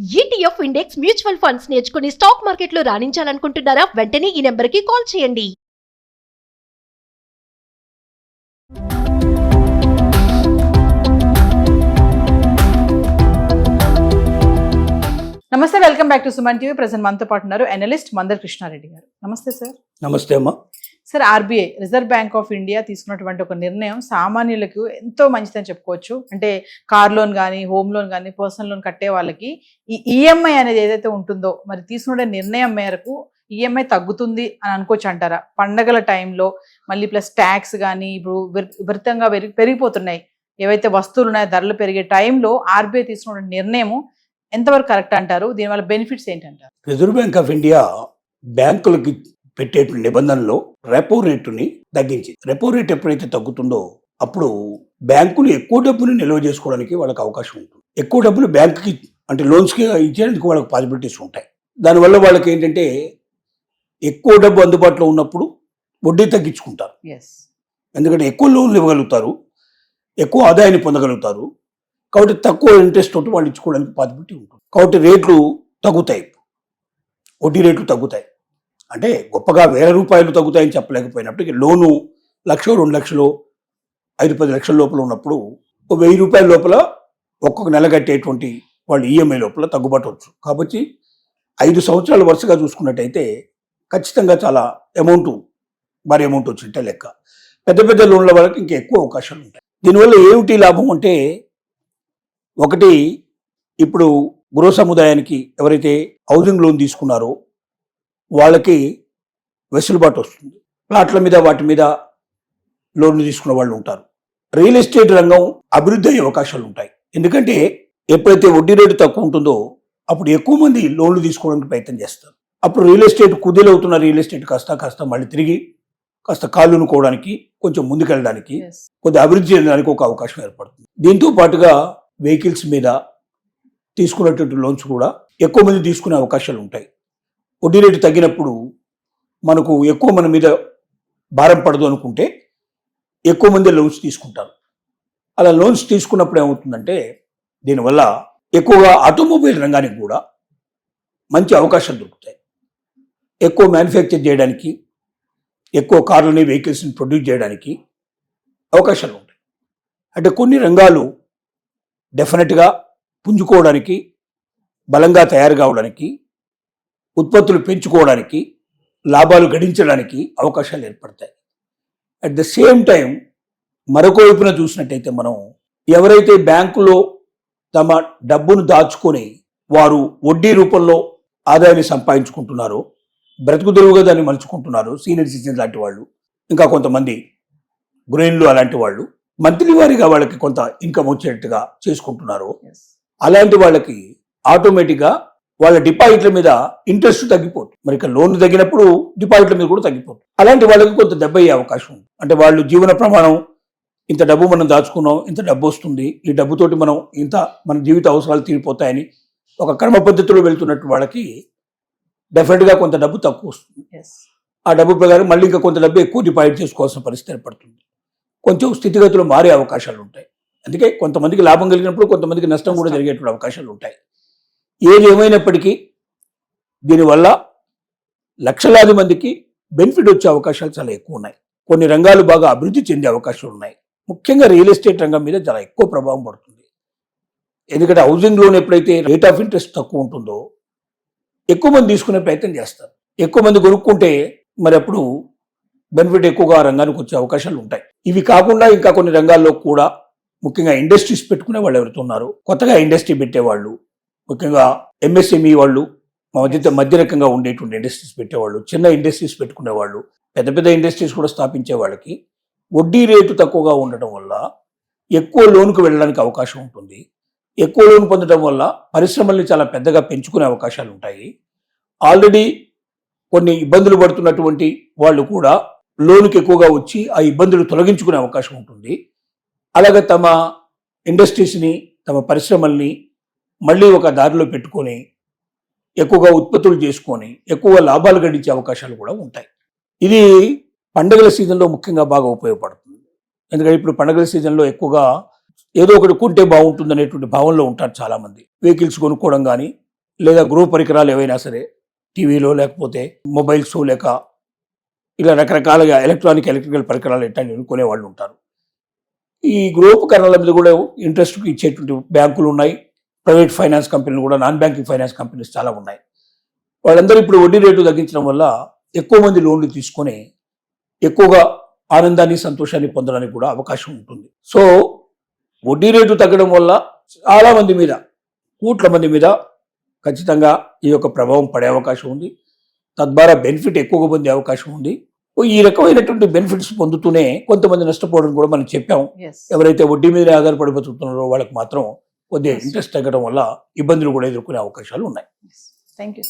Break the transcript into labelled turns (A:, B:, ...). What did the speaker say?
A: ETF index mutual funds నేర్చుకుని stock మార్కెట్లో రాణించాలనుకుంటున్నారా? వెంటనే ఈ నెంబర్కి కాల్ చేయండి.
B: నమస్తే welcome back to Suman TV. Present మనతో పాటు ఉన్నారు అనలిస్ట్ మందర్ కృష్ణారెడ్డి గారు. నమస్తే సార్.
C: నమస్తే అమ్మా.
B: Sir RBI reserve bank of India తీసుకున్నటువంటి ఒక నిర్ణయం సామాన్యులకు ఎంతో మంచిదని చెప్పుకోవచ్చు. అంటే కార్ లోన్ కానీ హోమ్ లోన్ కానీ పర్సనల్ లోన్ కట్టే వాళ్ళకి ఈ ఈఎంఐ అనేది ఏదైతే ఉంటుందో మరి తీసుకునే నిర్ణయం మేరకు ఈఎంఐ తగ్గుతుంది అని అనుకోవచ్చు అంటారా? పండగల టైంలో మళ్ళీ ప్లస్ ట్యాక్స్ కానీ ఇప్పుడు విపరీతంగా పెరిగి పెరిగిపోతున్నాయి. ఏవైతే వస్తువులు ఉన్నాయో ధరలు పెరిగే టైంలో ఆర్బీఐ తీసుకున్న నిర్ణయం ఎంతవరకు కరెక్ట్ అంటారు? దీనివల్ల బెనిఫిట్స్ ఏంటంటారు?
C: రిజర్వ్ బ్యాంక్ ఆఫ్ ఇండియా బ్యాంకులకి పెట్టేటువంటి నిబంధనలో రెపో రేటుని తగ్గించింది. రెపో రేట్ ఎప్పుడైతే తగ్గుతుందో అప్పుడు బ్యాంకులు ఎక్కువ డబ్బుని నిల్వ చేసుకోవడానికి వాళ్ళకి అవకాశం ఉంటుంది. ఎక్కువ డబ్బులు బ్యాంకుకి అంటే లోన్స్కి ఇచ్చేందుకు వాళ్ళకి పాసిబిలిటీస్ ఉంటాయి. దానివల్ల వాళ్ళకి ఏంటంటే ఎక్కువ డబ్బు అందుబాటులో ఉన్నప్పుడు వడ్డీ తగ్గించుకుంటారు. ఎందుకంటే ఎక్కువ లోన్లు ఇవ్వగలుగుతారు ఎక్కువ ఆదాయాన్ని పొందగలుగుతారు. కాబట్టి తక్కువ ఇంట్రెస్ట్ తోటి వాళ్ళు ఇచ్చుకోవడానికి పాసిబిలిటీ ఉంటుంది. కాబట్టి రేట్లు తగ్గుతాయి. వడ్డీ రేట్లు తగ్గుతాయి. అంటే గొప్పగా వేల రూపాయలు తగ్గుతాయని చెప్పలేకపోయినప్పటికీ లోను లక్ష రెండు లక్షలు ఐదు పది లక్షల లోపల ఉన్నప్పుడు ఓ వెయ్యి రూపాయల లోపల ఒక్కొక్క నెల కట్టేటువంటి వాళ్ళు ఈఎంఐ లోపల తగ్గుబాటు వచ్చు కాబట్టి ఐదు సంవత్సరాలు వరుసగా చూసుకున్నట్టయితే ఖచ్చితంగా చాలా అమౌంట్ భారీ అమౌంట్ వచ్చింటే లెక్క. పెద్ద పెద్ద లోన్ల వాళ్ళకి ఇంకా ఎక్కువ అవకాశాలు ఉంటాయి. దీనివల్ల ఏమిటి లాభం అంటే ఒకటి ఇప్పుడు గృహ సముదాయానికి ఎవరైతే హౌసింగ్ లోన్ తీసుకున్నారో వాళ్ళకి వెసులుబాటు వస్తుంది. ప్లాట్ల మీద వాటి మీద లోన్లు తీసుకున్న వాళ్ళు ఉంటారు. రియల్ ఎస్టేట్ రంగం అభివృద్ధి అయ్యే అవకాశాలు ఉంటాయి. ఎందుకంటే ఎప్పుడైతే వడ్డీ రేటు తక్కువ ఉంటుందో అప్పుడు ఎక్కువ మంది లోన్లు తీసుకోవడానికి ప్రయత్నం చేస్తారు. అప్పుడు రియల్ ఎస్టేట్ కుదేలవుతున్న రియల్ ఎస్టేట్ కాస్త కాస్త మళ్ళీ తిరిగి కాస్త కాలునుకోవడానికి కొంచెం ముందుకెళ్ళడానికి
B: ఎస్
C: కొద్ది అభివృద్ధి చెందడానికి ఒక అవకాశం ఏర్పడుతుంది. దీంతో పాటుగా వెహికల్స్ మీద తీసుకున్నటువంటి లోన్స్ కూడా ఎక్కువ మంది తీసుకునే అవకాశాలు ఉంటాయి. వడ్డీ రేటు తగ్గినప్పుడు మనకు ఎక్కువ మన మీద భారం పడదు అనుకుంటే ఎక్కువ మంది లోన్స్ తీసుకుంటారు. అలా లోన్స్ తీసుకున్నప్పుడు ఏమవుతుందంటే దీనివల్ల ఎక్కువగా ఆటోమొబైల్ రంగానికి కూడా మంచి అవకాశాలు దొరుకుతాయి. ఎక్కువ మ్యానుఫ్యాక్చర్ చేయడానికి ఎక్కువ కార్లని వెహికల్స్ని ప్రొడ్యూస్ చేయడానికి అవకాశాలు ఉంటాయి. అంటే కొన్ని రంగాలు డెఫినెట్గా పుంజుకోవడానికి బలంగా తయారు కావడానికి ఉత్పత్తులు పెంచుకోవడానికి లాభాలు గడించడానికి అవకాశాలు ఏర్పడతాయి. అట్ ద సేమ్ టైం మరొక వైపున చూసినట్టయితే మనం ఎవరైతే బ్యాంకులో తమ డబ్బును దాచుకొని వారు వడ్డీ రూపంలో ఆదాయాన్ని సంపాదించుకుంటున్నారో బ్రతుకు తెరువుగా దాన్ని మలుచుకుంటున్నారు సీనియర్ సిటిజన్ లాంటి వాళ్ళు ఇంకా కొంతమంది గృహిణులు అలాంటి వాళ్ళు మంత్లీ వారీగా వాళ్ళకి కొంత ఇన్కమ్ వచ్చేట్టుగా చేసుకుంటున్నారు అలాంటి వాళ్ళకి ఆటోమేటిక్గా వాళ్ళ డిపాజిట్ల మీద ఇంట్రెస్ట్ తగ్గిపోతుంది. మరి ఇక లోన్ తగ్గినప్పుడు డిపాజిట్ల మీద కూడా తగ్గిపోతుంది. అలాంటి వాళ్ళకి కొంత దెబ్బ అయ్యే అవకాశం ఉంది. అంటే వాళ్ళు జీవన ప్రమాణం ఇంత డబ్బు మనం దాచుకున్నాం ఇంత డబ్బు వస్తుంది ఈ డబ్బుతోటి మనం ఇంత మన జీవిత అవసరాలు తీరిపోతాయని ఒక కర్మ పద్ధతిలో వెళ్తున్నట్టు వాళ్ళకి డెఫినెట్గా కొంత డబ్బు తక్కువ వస్తుంది. ఆ డబ్బు ప్రకారం మళ్ళీ ఇంకా కొంత డబ్బు ఎక్కువ డిపాజిట్ చేసుకోవాల్సిన పరిస్థితి ఏర్పడుతుంది. కొంచెం స్థితిగతులు మారే అవకాశాలు ఉంటాయి. అందుకే కొంతమందికి లాభం కలిగినప్పుడు కొంతమందికి నష్టం కూడా. జరిగేటువంటి అవకాశాలు ఉంటాయి. ఏది ఏమైనప్పటికీ దీనివల్ల లక్షలాది మందికి బెనిఫిట్ వచ్చే అవకాశాలు చాలా ఎక్కువ ఉన్నాయి కొన్ని రంగాలు బాగా అభివృద్ధి చెందే అవకాశాలు ఉన్నాయి. ముఖ్యంగా రియల్ ఎస్టేట్ రంగం మీద చాలా ఎక్కువ ప్రభావం పడుతుంది. ఎందుకంటే హౌసింగ్ లోన్ ఎప్పుడైతే రేట్ ఆఫ్ ఇంట్రెస్ట్ తక్కువ ఉంటుందో ఎక్కువ మంది తీసుకునే ప్రయత్నం చేస్తారు. ఎక్కువ మంది కొనుక్కుంటే మరి అప్పుడు బెనిఫిట్ ఎక్కువగా రంగానికి వచ్చే అవకాశాలు ఉంటాయి. ఇవి కాకుండా ఇంకా కొన్ని రంగాల్లో కూడా ముఖ్యంగా ఇండస్ట్రీస్ పెట్టుకునే వాళ్ళు ఎవరైతే ఉన్నారు కొత్తగా ఇండస్ట్రీ పెట్టేవాళ్ళు ముఖ్యంగా ఎంఎస్ఎంఈ వాళ్ళు మధ్య మధ్య రకంగా ఉండేటువంటి ఇండస్ట్రీస్ పెట్టేవాళ్ళు చిన్న ఇండస్ట్రీస్ పెట్టుకునేవాళ్ళు పెద్ద పెద్ద ఇండస్ట్రీస్ కూడా స్థాపించే వాళ్ళకి వడ్డీ రేటు తక్కువగా ఉండటం వల్ల ఎక్కువ లోన్కు వెళ్ళడానికి అవకాశం ఉంటుంది. ఎక్కువ లోన్ పొందడం వల్ల పరిశ్రమల్ని చాలా పెద్దగా పెంచుకునే అవకాశాలు ఉంటాయి. ఆల్రెడీ కొన్ని ఇబ్బందులు పడుతున్నటువంటి వాళ్ళు కూడా లోనుకి ఎక్కువగా వచ్చి ఆ ఇబ్బందులు తొలగించుకునే అవకాశం ఉంటుంది. అలాగే తమ ఇండస్ట్రీస్ని తమ పరిశ్రమల్ని మళ్ళీ ఒక దారిలో పెట్టుకొని ఎక్కువగా ఉత్పత్తులు చేసుకొని ఎక్కువ లాభాలు గడించే అవకాశాలు కూడా ఉంటాయి. ఇది పండుగల సీజన్లో ముఖ్యంగా బాగా ఉపయోగపడుతుంది. ఎందుకంటే ఇప్పుడు పండగల సీజన్లో ఎక్కువగా ఏదో ఒకటి కొంటే బాగుంటుంది అనేటువంటి భావనలో ఉంటారు చాలామంది. వెహికల్స్ కొనుక్కోవడం కానీ లేదా గృహ పరికరాలు ఏవైనా సరే టీవీలో లేకపోతే మొబైల్స్ లేక ఇలా రకరకాలుగా ఎలక్ట్రానిక్ ఎలక్ట్రికల్ పరికరాలు ఎట్లాంటివి కొనే వాళ్ళు ఉంటారు. ఈ గృహోపకరణాల మీద కూడా ఇంట్రెస్ట్ ఇచ్చేటువంటి బ్యాంకులు ఉన్నాయి. ప్రైవేట్ ఫైనాన్స్ కంపెనీలు కూడా నాన్ బ్యాంకింగ్ ఫైనాన్స్ కంపెనీస్ చాలా ఉన్నాయి. వాళ్ళందరూ ఇప్పుడు వడ్డీ రేటు తగ్గించడం వల్ల ఎక్కువ మంది లోన్లు తీసుకొని ఎక్కువగా ఆనందాన్ని సంతోషాన్ని పొందడానికి కూడా అవకాశం ఉంటుంది. సో వడ్డీ రేటు తగ్గడం వల్ల చాలా మంది మీద కోట్ల మంది మీద ఖచ్చితంగా ఈ యొక్క ప్రభావం పడే అవకాశం ఉంది. తద్వారా బెనిఫిట్ ఎక్కువగా పొందే అవకాశం ఉంది. ఈ రకమైనటువంటి బెనిఫిట్స్ పొందుతూనే కొంతమంది నష్టపోవడం కూడా మనం చెప్పాం. ఎవరైతే వడ్డీ మీద ఆధారపడి బతుకుతున్నారో వాళ్ళకి మాత్రం కొద్దిగా. ఇంట్రెస్ట్ తగ్గడం వల్ల ఇబ్బందులు కూడా ఎదుర్కొనే అవకాశాలు ఉన్నాయి.
B: Thank you